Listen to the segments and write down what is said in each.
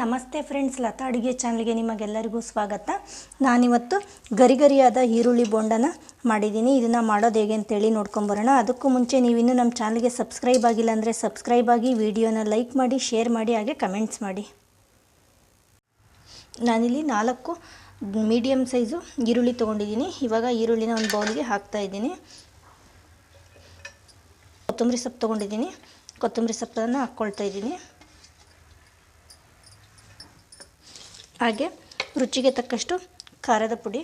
ನಮಸ್ತೆ ಫ್ರೆಂಡ್ಸ್, ಲತಾ ಅಡುಗೆ ಚಾನಲ್ಗೆ ನಿಮಗೆಲ್ಲರಿಗೂ ಸ್ವಾಗತ. ನಾನಿವತ್ತು ಗರಿಗರಿಯಾದ ಈರುಳ್ಳಿ ಬೋಂಡನ ಮಾಡಿದ್ದೀನಿ. ಇದನ್ನು ಮಾಡೋದು ಹೇಗೆ ಅಂತೇಳಿ ನೋಡ್ಕೊಂಬರೋಣ. ಅದಕ್ಕೂ ಮುಂಚೆ ನೀವಿನ್ನೂ ನಮ್ಮ ಚಾನಲ್ಗೆ ಸಬ್ಸ್ಕ್ರೈಬ್ ಆಗಿಲ್ಲ ಅಂದರೆ ಸಬ್ಸ್ಕ್ರೈಬ್ ಆಗಿ ವಿಡಿಯೋನ ಲೈಕ್ ಮಾಡಿ, ಶೇರ್ ಮಾಡಿ, ಹಾಗೆ ಕಮೆಂಟ್ಸ್ ಮಾಡಿ. ನಾನಿಲ್ಲಿ ನಾಲ್ಕು ಮೀಡಿಯಮ್ ಸೈಜು ಈರುಳ್ಳಿ ತೊಗೊಂಡಿದ್ದೀನಿ. ಇವಾಗ ಈರುಳ್ಳಿನ ಒಂದು ಬೌಲ್ಗೆ ಹಾಕ್ತಾ ಇದ್ದೀನಿ. ಕೊತ್ತಂಬರಿ ಸೊಪ್ಪು ತೊಗೊಂಡಿದ್ದೀನಿ. ಕೊತ್ತಂಬರಿ ಸೊಪ್ಪನ್ನು ಹಾಕ್ಕೊಳ್ತಾ ಇದ್ದೀನಿ. ಹಾಗೆ ರುಚಿಗೆ ತಕ್ಕಷ್ಟು ಖಾರದ ಪುಡಿ.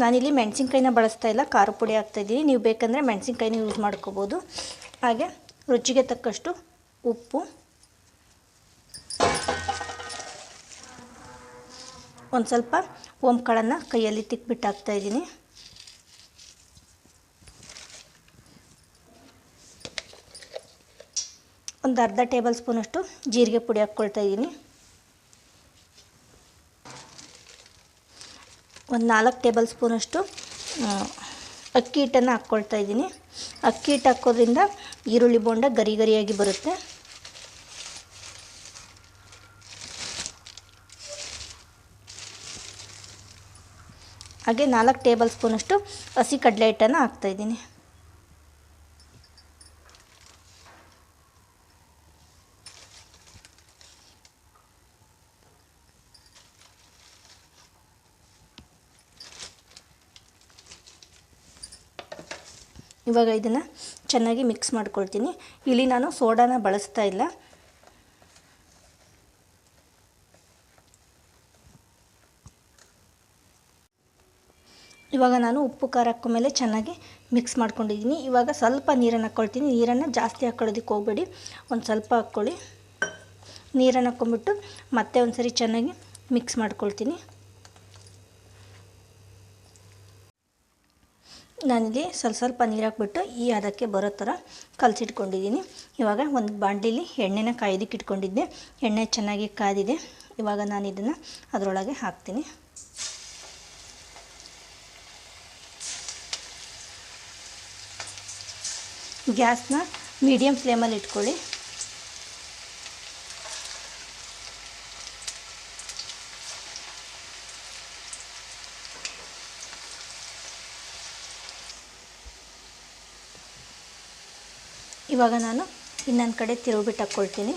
ನಾನಿಲ್ಲಿ ಮೆಣಸಿನ್ಕಾಯಿನ ಬಳಸ್ತಾ ಇಲ್ಲ, ಖಾರ ಪುಡಿ ಹಾಕ್ತಾಯಿದ್ದೀನಿ ನೀವು ಬೇಕಂದರೆ ಮೆಣಸಿನ್ಕಾಯಿನ ಯೂಸ್ ಮಾಡ್ಕೋಬೋದು. ಹಾಗೆ ರುಚಿಗೆ ತಕ್ಕಷ್ಟು ಉಪ್ಪು. ಒಂದು ಸ್ವಲ್ಪ ಓಂಕಾಳನ್ನು ಕೈಯಲ್ಲಿ ತಿಕ್ಬಿಟ್ಟು ಹಾಕ್ತಾಯಿದ್ದೀನಿ ಒಂದು ಅರ್ಧ ಟೇಬಲ್ ಸ್ಪೂನಷ್ಟು ಜೀರಿಗೆ ಪುಡಿ ಹಾಕ್ಕೊಳ್ತಾ ಇದ್ದೀನಿ. ಒಂದು ನಾಲ್ಕು ಟೇಬಲ್ ಸ್ಪೂನಷ್ಟು ಅಕ್ಕಿ ಹಿಟ್ಟನ್ನು ಹಾಕ್ಕೊಳ್ತಾ ಇದ್ದೀನಿ. ಅಕ್ಕಿ ಹಿಟ್ಟು ಹಾಕೋದ್ರಿಂದ ಈರುಳ್ಳಿ ಬೋಂಡ ಗರಿ ಗರಿಯಾಗಿ ಬರುತ್ತೆ. ಹಾಗೆ ನಾಲ್ಕು ಟೇಬಲ್ ಸ್ಪೂನಷ್ಟು ಹಸಿ ಕಡಲೆ ಹಿಟ್ಟನ್ನು ಹಾಕ್ತಾಯಿದ್ದೀನಿ ಇವಾಗ ಇದನ್ನು ಚೆನ್ನಾಗಿ ಮಿಕ್ಸ್ ಮಾಡ್ಕೊಳ್ತೀನಿ. ಇಲ್ಲಿ ನಾನು ಸೋಡಾನ ಬಳಸ್ತಾ ಇಲ್ಲ. ಇವಾಗ ನಾನು ಉಪ್ಪು ಖಾರ ಮೇಲೆ ಚೆನ್ನಾಗಿ ಮಿಕ್ಸ್ ಮಾಡ್ಕೊಂಡಿದ್ದೀನಿ. ಇವಾಗ ಸ್ವಲ್ಪ ನೀರನ್ನು ಹಾಕ್ಕೊಳ್ತೀನಿ ನೀರನ್ನು ಜಾಸ್ತಿ ಹಾಕ್ಕೊಳ್ಳೋದಕ್ಕೆ ಹೋಗಬೇಡಿ. ಒಂದು ಸ್ವಲ್ಪ ಹಾಕ್ಕೊಳ್ಳಿ. ನೀರನ್ನು ಹಾಕ್ಕೊಂಬಿಟ್ಟು ಮತ್ತೆ ಒಂದು ಸರಿ ಚೆನ್ನಾಗಿ ಮಿಕ್ಸ್ ಮಾಡ್ಕೊಳ್ತೀನಿ. ನಾನಿಲ್ಲಿ ಸ್ವಲ್ಪ ಸ್ವಲ್ಪ ನೀರು ಹಾಕ್ಬಿಟ್ಟು ಈ ಅದಕ್ಕೆ ಬರೋ ಥರ ಕಲಸಿಟ್ಕೊಂಡಿದ್ದೀನಿ. ಇವಾಗ ಒಂದು ಬಾಂಡ್ಲಿಲಿ ಎಣ್ಣೆನ ಕಾಯ್ದಕ್ಕೆ ಇಟ್ಕೊಂಡಿದ್ದೆ. ಎಣ್ಣೆ ಚೆನ್ನಾಗಿ ಕಾದಿದೆ. ಇವಾಗ ನಾನು ಇದನ್ನು ಅದರೊಳಗೆ ಹಾಕ್ತೀನಿ. ಗ್ಯಾಸ್ನ ಮೀಡಿಯಮ್ ಫ್ಲೇಮಲ್ಲಿ ಇಟ್ಕೊಳ್ಳಿ. ಇವಾಗ ನಾನು ಇನ್ನೊಂದು ಕಡೆ ತಿರುಗಿಬಿಟ್ಟು ಹಾಕ್ಕೊಳ್ತೀನಿ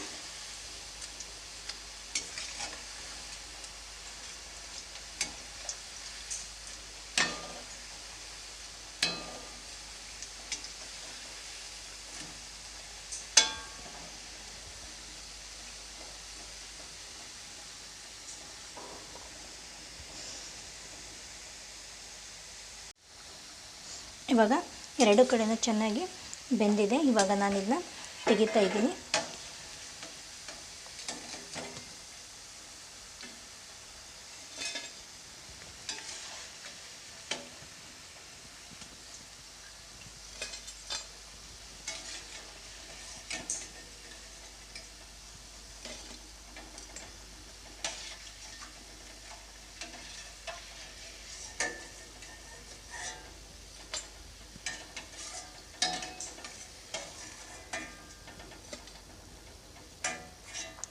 ಇವಾಗ ಎರಡು ಕಡೆನೂ ಚೆನ್ನಾಗಿ ಬೆಂದಿದೆ. ಇವಾಗ ನಾನು ಇದನ್ನ ತೆಗಿತಾ ಇದ್ದೀನಿ.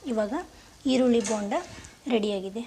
ಇವಾಗ ಈರುಳ್ಳಿ ಬೋಂಡ ರೆಡಿಯಾಗಿದೆ